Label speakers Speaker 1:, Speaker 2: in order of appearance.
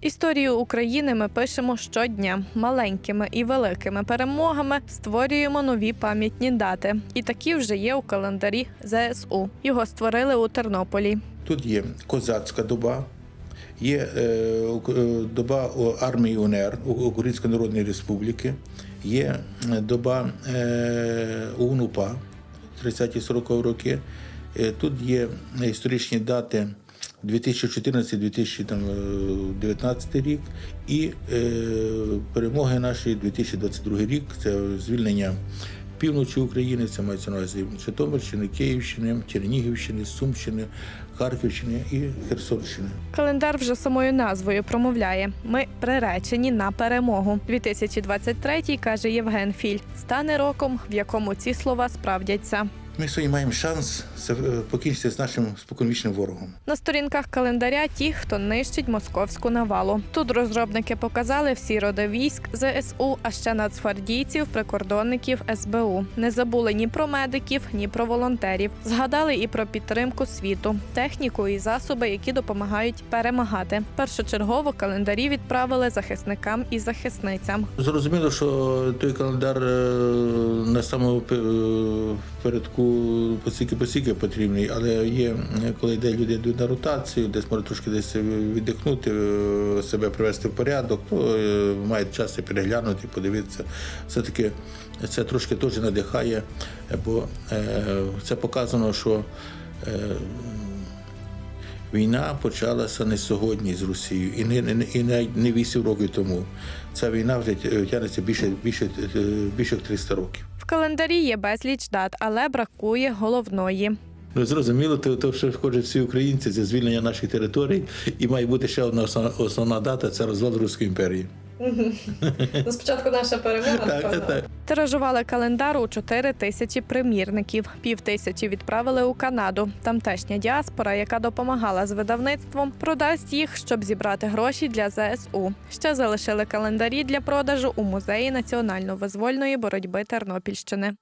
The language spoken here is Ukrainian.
Speaker 1: Історію України ми пишемо щодня маленькими і великими перемогами створюємо нові пам'ятні дати. І такі вже є у календарі ЗСУ. Його створили у Тернополі.
Speaker 2: Тут є козацька доба, є е, е, доба армії УНР Української Народної Республіки, є е, доба УНУПА 30-40 роки. Тут є історичні дати 2014-2019 рік і е, перемоги наші 2022 рік. Це звільнення півночі України, це мається на увазі Житомирщини, Київщини, Чернігівщини, Сумщини, Харківщини і Херсонщини.
Speaker 1: Календар вже самою назвою промовляє: ми приречені на перемогу. 2023, каже Євген Філь, стане роком, в якому ці слова справдяться.
Speaker 2: Ми сьогодні маємо шанс е, покінчити з нашим споконвічним ворогом.
Speaker 1: На сторінках календаря ті, хто нищить московську навалу. Тут розробники показали всі роди військ ЗСУ, а ще нацгвардійців, прикордонників СБУ. Не забули ні про медиків, ні про волонтерів. Згадали і про підтримку світу, техніку і засоби, які допомагають перемагати. Першочергово календарі відправили захисникам і захисницям.
Speaker 2: Зрозуміло, що той календар е, на самому е, передку посіки посіки потрібний, але є, коли йде люди йдуть на ротацію, десь може трошки десь віддихнути, е, себе привести в порядок, то е, мають час і переглянути, подивитися. Все-таки це трошки теж надихає, бо е, це показано, що Війна почалася не сьогодні з Росією і не, не, і навіть не 8 років тому. Ця війна вже тя- тягнеться більше, більше, е, більше 300 років.
Speaker 1: В календарі є безліч дат, але бракує головної.
Speaker 2: Ну, зрозуміло, то, то що хочуть всі українці, це звільнення наших територій, і має бути ще одна основна, основна дата це розвал Руської імперії.
Speaker 1: Ну, спочатку наша перемога.
Speaker 2: Так, так.
Speaker 1: Тиражували календар у 4 тисячі примірників. Пів тисячі відправили у Канаду. Тамтешня діаспора, яка допомагала з видавництвом, продасть їх, щоб зібрати гроші для ЗСУ. Ще залишили календарі для продажу у музеї національно-визвольної боротьби Тернопільщини.